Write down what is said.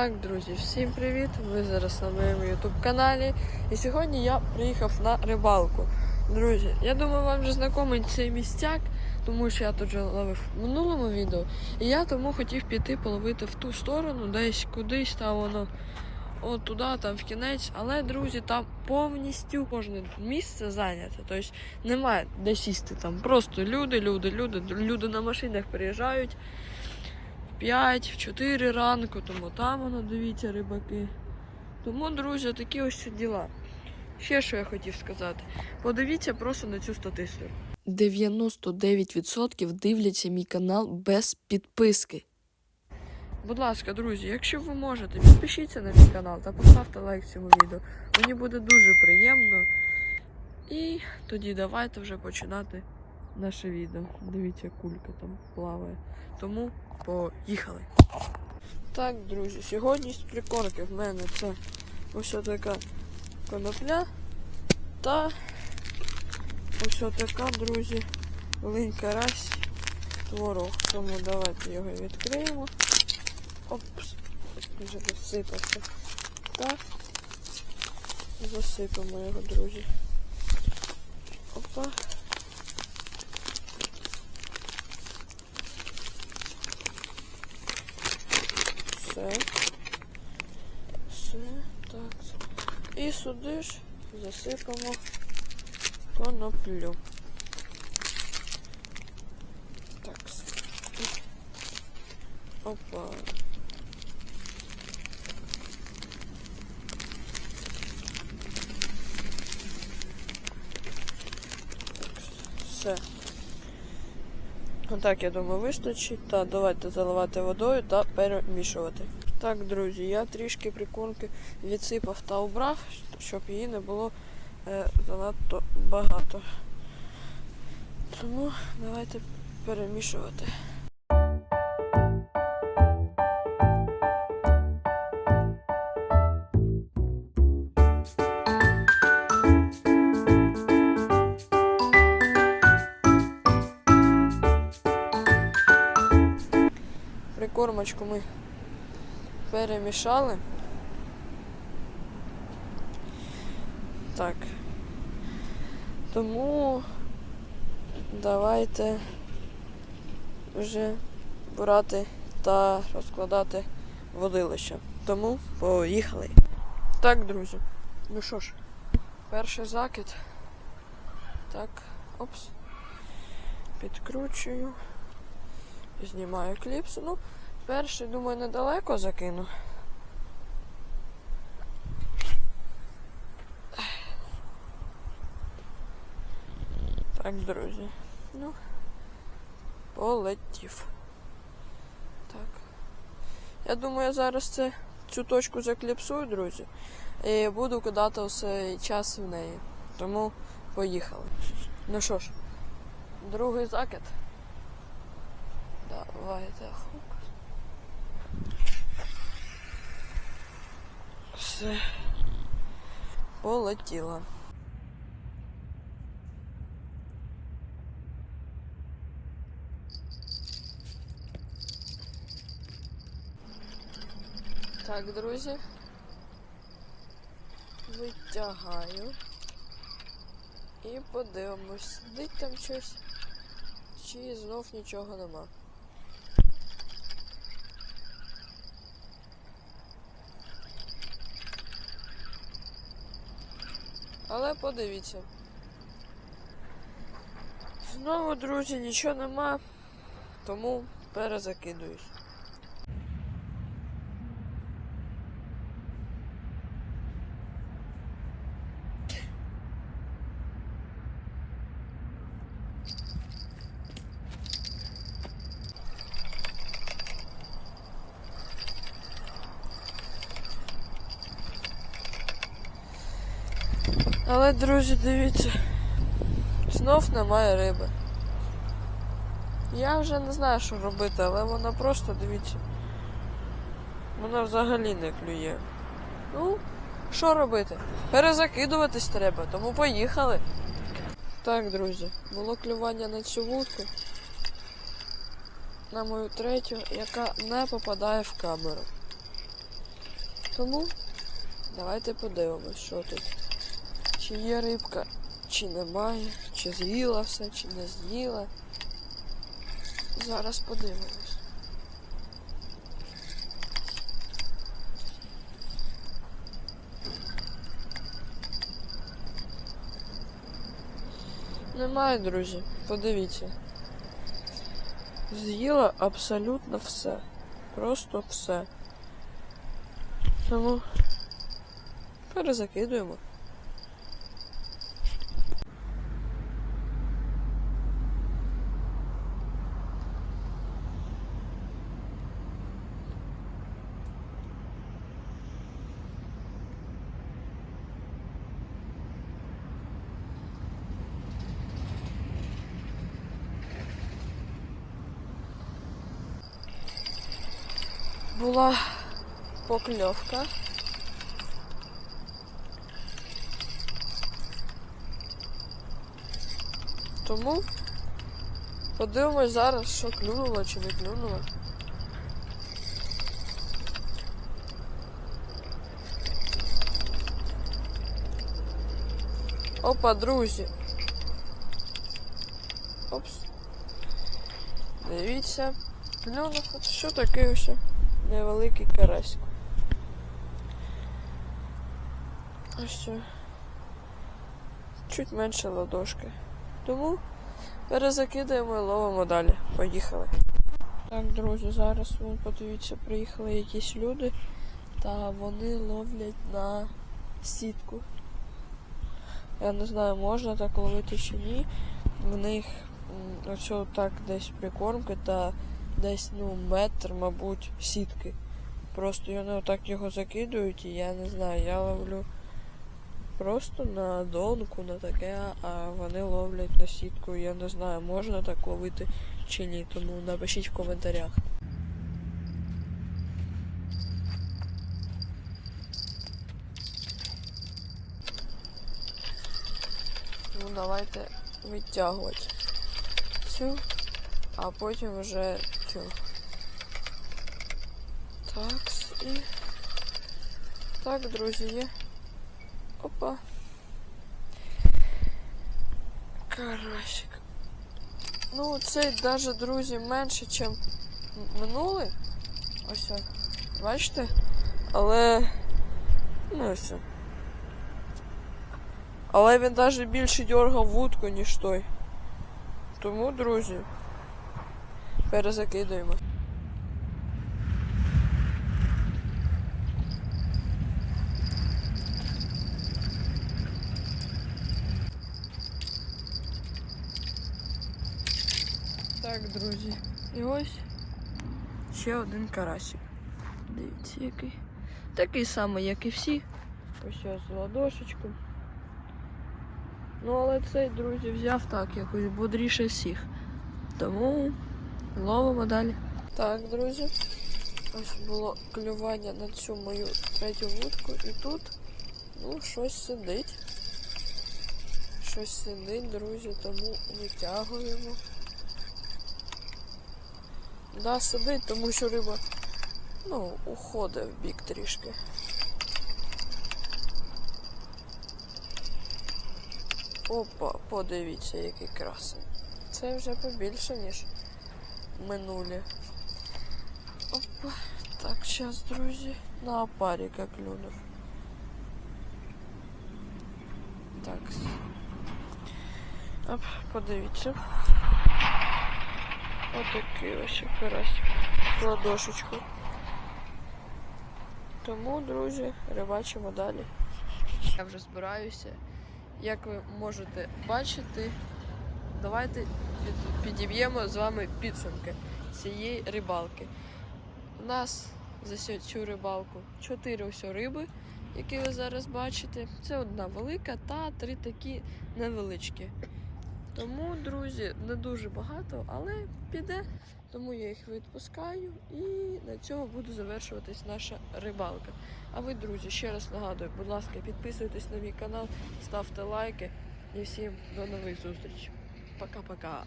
Так, друзі, всім привіт! Ви зараз на моєму YouTube каналі. І сьогодні я приїхав на рибалку. Друзі, я думаю, вам вже знайомий цей містяк, тому що я тут вже ловив в минулому відео. І я тому хотів піти половити в ту сторону, десь кудись там воно. От туди, там в кінець. Але, друзі, там повністю кожне місце зайняте. Тобто немає де сісти. Там просто люди, люди, люди, люди на машинах приїжджають. 5, в 4 ранку, тому там воно, дивіться, рибаки. Тому, друзі, такі ось діла. Ще що я хотів сказати. Подивіться просто на цю статистику. 99% дивляться мій канал без підписки. Будь ласка, друзі, якщо ви можете, підпишіться на мій канал та поставте лайк цьому відео. Мені буде дуже приємно. І тоді давайте вже починати наше відео. Дивіться, кулька там плаває. Тому поїхали. Так, друзі, сьогодні з прикормки в мене це ось така конопля та ось така, друзі, линь карась творог. Тому давайте його відкриємо. Опс, вже розсипався. Так. Засипемо його, друзі. Опа. Все. Все. Так. І сюди ж засипаємо коноплю. Так. Опа. Все. Отак, я думаю, вистачить. Та давайте заливати водою та перемішувати. Так, друзі, я трішки прикормки відсипав та убрав, щоб її не було е, занадто багато. Тому давайте перемішувати. Прикормочку ми перемішали. Так. Тому давайте вже брати та розкладати водилище. Тому поїхали. Так, друзі. Ну що ж, перший закид. Так, опс. Підкручую. Знімаю кліпс. Ну, перший, думаю, недалеко закину. Так, друзі. Ну, полетів. Так. Я думаю, я зараз це, цю точку закліпсую, друзі. І буду кидати все час в неї. Тому поїхали. Ну що ж, другий закид. Давайте Все. Полетіло. Так, друзі. Витягаю. І подивимось, сидить там щось, чи знов нічого нема. Але подивіться. Знову, друзі, нічого нема, тому перезакидуюсь. Але, друзі, дивіться, знов немає риби. Я вже не знаю, що робити, але вона просто, дивіться, вона взагалі не клює. Ну, що робити? Перезакидуватись треба, тому поїхали. Так, друзі, було клювання на цю вудку. На мою третю, яка не попадає в камеру. Тому давайте подивимось, що тут. Чи є рибка, чи немає, чи з'їла все, чи не з'їла. Зараз подивимось. Немає, друзі. Подивіться. З'їла абсолютно все. Просто все. Тому перезакидуємо. Була покльовка. Тому подивимось зараз, що клюнуло чи не клюнуло. Опа, друзі. Опс. Дивіться. Клюнув. От що таке ось невеликий карасик. Ось. Чуть менше ладошки. Тому перезакидаємо і ловимо далі. Поїхали. Так, друзі, зараз вон подивіться, приїхали якісь люди, та вони ловлять на сітку. Я не знаю, можна так ловити чи ні. В них ось так десь прикормки та десь ну метр, мабуть, сітки. Просто вони отак його закидують, і я не знаю, я ловлю просто на донку, на таке, а вони ловлять на сітку. Я не знаю, можна так ловити чи ні, тому напишіть в коментарях. Ну давайте витягувати цю, а потім вже цю. Так, і. Так, друзі. Опа. Карасик. Ну, цей даже, друзі, менше, ніж минулий. Ось. о. Бачите? Але. Ну ось. Але він навіть більше дергав вудку, ніж той. Тому, друзі, перезакидуємо. Так, друзі. І ось ще один карасик. Дивіться, який. Такий самий, як і всі. Ось ось з ладошечком. Ну, але цей, друзі, взяв так якось бодріше всіх. Тому ловимо далі. Так, друзі. Ось було клювання на цю мою третю вудку. І тут, ну, щось сидить. Щось сидить, друзі, тому витягуємо. Да, сидить, тому що риба, ну, уходить в бік трішки. Опа, подивіться, який красень. Це вже побільше, ніж минулі. Опа. Так, зараз, друзі, на опаріка клюнув. Так. Оп, подивіться. Отакий ось карась з ладошечку. Тому, друзі, рибачимо далі. Я вже збираюся. Як ви можете бачити, давайте підіб'ємо з вами підсумки цієї рибалки. У нас за цю рибалку чотири ось риби, які ви зараз бачите. Це одна велика та три такі невеличкі. Тому, друзі, не дуже багато, але піде. Тому я їх відпускаю і на цьому буде завершуватись наша рибалка. А ви, друзі, ще раз нагадую, будь ласка, підписуйтесь на мій канал, ставте лайки і всім до нових зустрічей. Пока-пока.